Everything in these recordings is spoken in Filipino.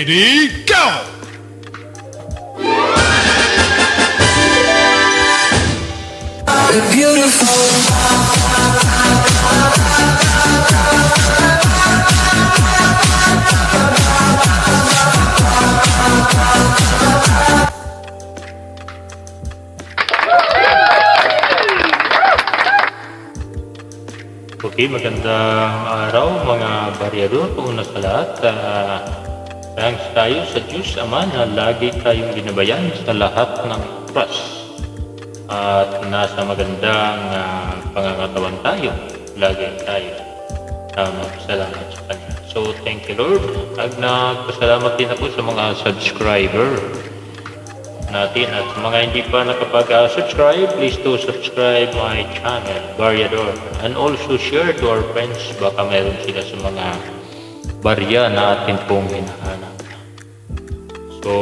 Ready, go! Okay, magandang araw mga baryador. Una sa lahat, uh, thanks tayo sa Diyos Ama na lagi tayong binabayan sa lahat ng oras. At nasa magandang uh, pangangatawan tayo. Lagi tayo uh, magpasalamat sa Kanya. So, thank you Lord. At nagpasalamat din ako sa mga subscriber natin at mga hindi pa nakapag-subscribe, please do subscribe my channel, Baryador. And also share to our friends, baka meron sila sa mga barya na atin pong hinahanap. So,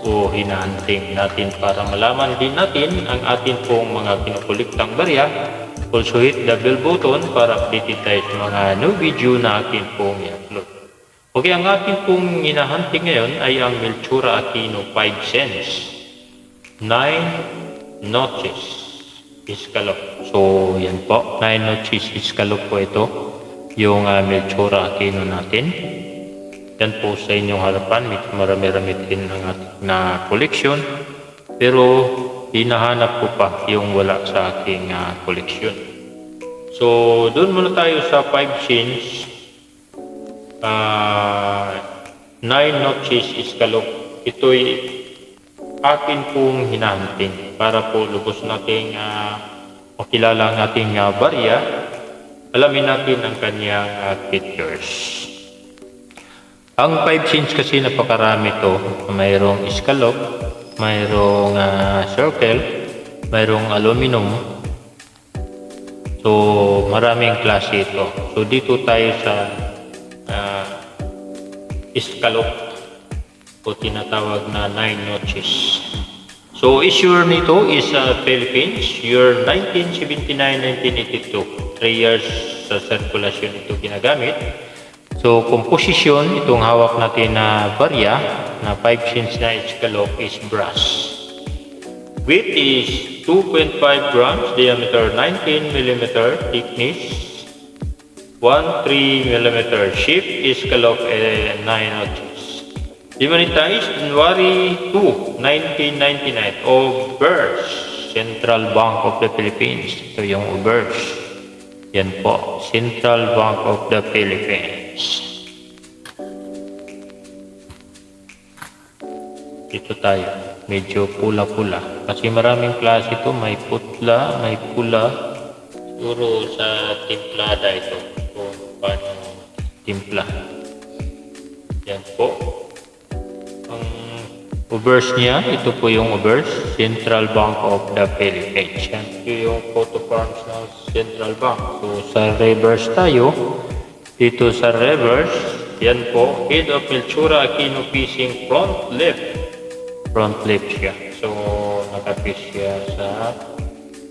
o hinahunting natin para malaman din natin ang atin pong mga kinukuliktang barya. Also hit the bell button para updated tayo sa mga new video na atin pong i-upload. Okay, ang ating pong hinahunting ngayon ay ang Melchura Aquino 5 cents. 9 notches iskalop. So, yan po. 9 notches iskalop po ito. Yung uh, Melchura Aquino natin. Yan po sa inyong harapan. Medyo marami-rami din ang ating na collection. Pero, hinahanap ko pa yung wala sa aking uh, collection. So, doon muna tayo sa 5 cents uh, nine notches iskalok. Ito'y akin pong hinahunting para po lubos nating uh, makilala ang ating uh, barya. Alamin natin ang kanyang uh, features. Ang 5 cents kasi napakarami to. Mayroong iskalok, mayroong uh, circle, mayroong aluminum. So, maraming klase ito. So, dito tayo sa uh, iskalok o tinatawag na 9 notches. So, issue nito is uh, Philippines, year 1979-1982. 3 years sa circulation ito ginagamit. So, composition, itong hawak natin na barya na 5 cents na iskalok is brass. Weight is 2.5 grams, diameter 19 millimeter, thickness 1 3 mm shape is kalok eh, 9 notches. Demonetized January 2, 1999 Obers Central Bank of the Philippines. Ito yung Obers. Yan po, Central Bank of the Philippines. Dito tayo, medyo pula-pula. Kasi maraming klase ito, may putla, may pula. Siguro sa timplada ito kung paano timpla. Obverse niya, ito po yung obverse, Central Bank of the Philippines. Yan po yung photo forms ng Central Bank. So sa reverse tayo, dito sa reverse, yan po, head of Melchura Aquino facing front left. Front left siya. So nakapis siya sa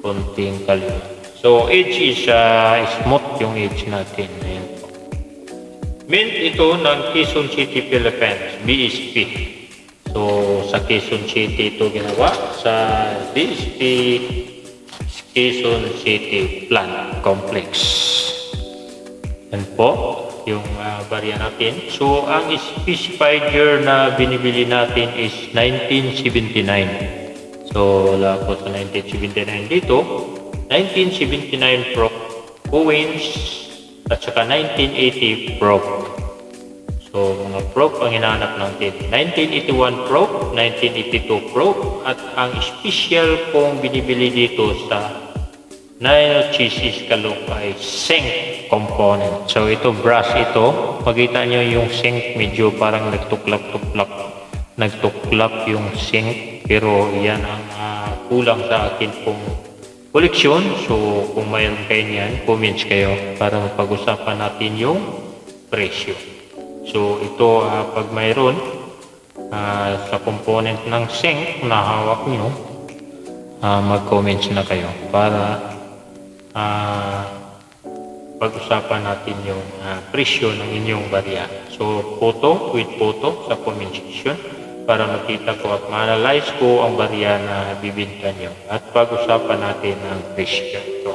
konting kaliwa. So edge is uh, smooth yung edge natin. Ayan po. Mint ito ng Quezon City, Philippines, BSP. So, sa Quezon City ito ginawa sa BSP Quezon City Plant Complex. Yan po, yung uh, barya natin. So, ang specified year na binibili natin is 1979. So, wala po sa 1979 dito. 1979 Pro Owens at saka 1980 Pro. So, mga Pro ang hinahanap natin. 1981 Pro, 1982 Pro, at ang special pong binibili dito sa Nino Cheese Kalok ay sink component. So, ito brass ito. Makita nyo yung sink medyo parang nagtuklap-tuklap. Nagtuklap yung sink. Pero yan ang uh, kulang sa akin pong koleksyon. So, kung mayroon kayo niyan, comments kayo para mapag-usapan natin yung presyo. So, ito uh, pag mayroon uh, sa component ng sink na hawak nyo, uh, mag-comments na kayo para uh, pag-usapan natin yung ah, presyo ng inyong barya. So, photo with photo sa comment section para makita ko at ma-analyze ko ang barya na bibinta nyo at pag-usapan natin ang presyo ito.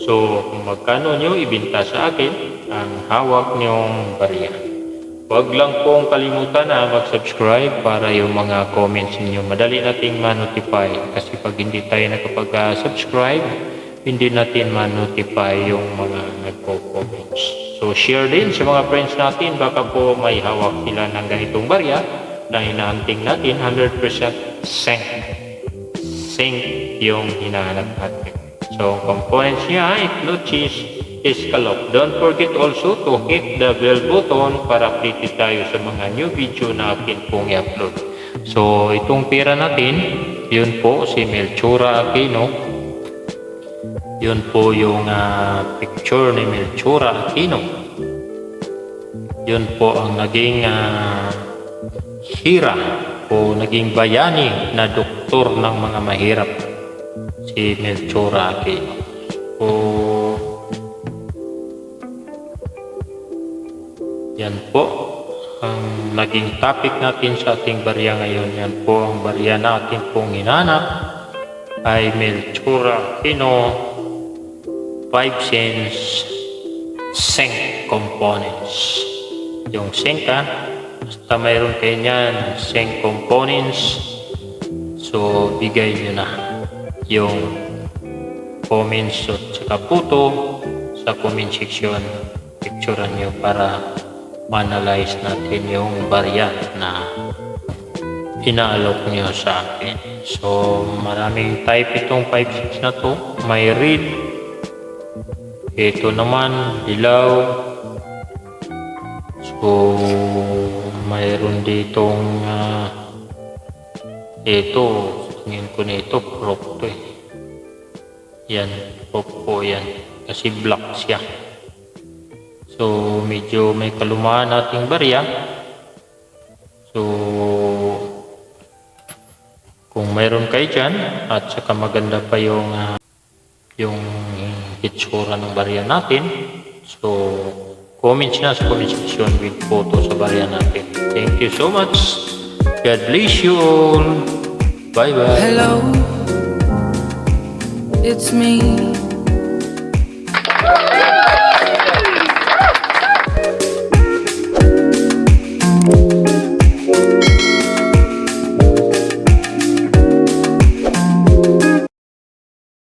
So, kung magkano nyo ibinta sa akin ang hawak nyong barya. Huwag lang pong kalimutan na mag-subscribe para yung mga comments ninyo madali nating ma-notify kasi pag hindi tayo nakapag-subscribe, hindi natin ma-notify yung mga nagko-comments. So share din sa mga friends natin, baka po may hawak sila ng ganitong barya na hinahanting natin 100% sync. Sync yung hinahanap natin. So components niya, include cheese, escalope. Don't forget also to hit the bell button para updated tayo sa mga new video na akin pong i-upload. So itong pera natin, yun po si Melchora Aquino. Yun po yung ah, picture ni Melchora Aquino. Yun po ang naging ah, hira o naging bayani na doktor ng mga mahirap si Melchora Aquino. So, yan po ang naging topic natin sa ating barya ngayon. Yan po ang barya natin pong hinanap ay Melchora Aquino 5 cents zinc components. Yung zinc ah, basta mayroon kayo niyan, zinc components, so bigay nyo na yung comments at saka photo sa comment section picturean nyo para ma-analyze natin yung barya na inaalok nyo sa akin. So, maraming type itong 5.6 na to. May read. Ito naman, dilaw. So, mayroon ditong ah, ito, tingin ko na ito, crop to eh. Yan, crop po yan. Kasi black siya. So, medyo may kalumaan ating barya. So, kung mayroon kayo dyan, at saka maganda pa yung, ah, yung itsura ng barya natin, so, comments na sa comment section with photo sa barya natin. Thank you so much. God bless you all. Bye-bye. Hello, it's me.